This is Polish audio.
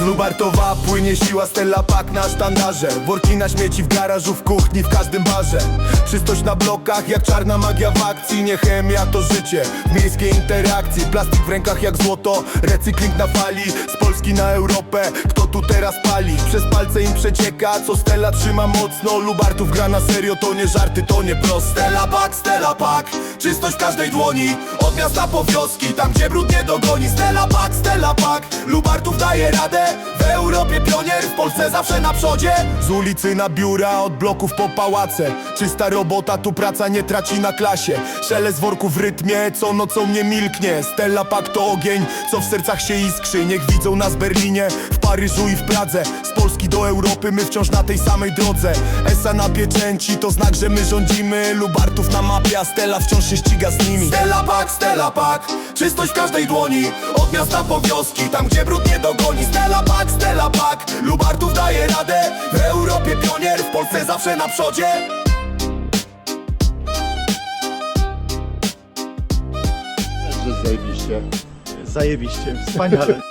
Lubartowa płynie siła Stella Pak na sztandarze. Worki na śmieci w garażu, w kuchni, w każdym barze. Czystość na blokach jak czarna magia w akcji. Nie chemia to życie w miejskiej interakcji. Plastik w rękach jak złoto, recykling na fali. Z Polski na Europę, kto tu teraz pali? Przez palce im przecieka, co Stella trzyma mocno. Lubartów gra na serio, to nie żarty, to nie proste. Stella Pak, Stella Pak, czystość w każdej dłoni. Od miasta po wioski, tam gdzie brud nie dogoni. Stella Pak, Stella Pak, daje radę. W Europie pionier, w Polsce zawsze na przodzie. Z ulicy na biura, od bloków po pałace. Czysta robota, tu praca nie traci na klasie. Szelest worków w rytmie, co nocą nie milknie. Stella Pak to ogień, co w sercach się iskrzy. Niech widzą nas w Berlinie, w Paryżu i w Pradze. Z Polski do Europy, my wciąż na tej samej drodze. Esa na pieczęci, to znak, że my rządzimy. Lubartów na mapie, a Stella wciąż się ściga z nimi. Stella Pak, Stella Pak, czystość w każdej dłoni. Od miasta po wioski, tam gdzie brud nie dogoni. Stella Pak, Stella Pak, Lubartów daje radę. W Europie pionier, w Polsce zawsze na przodzie. Że zajebiście. Zajebiście, wspaniale.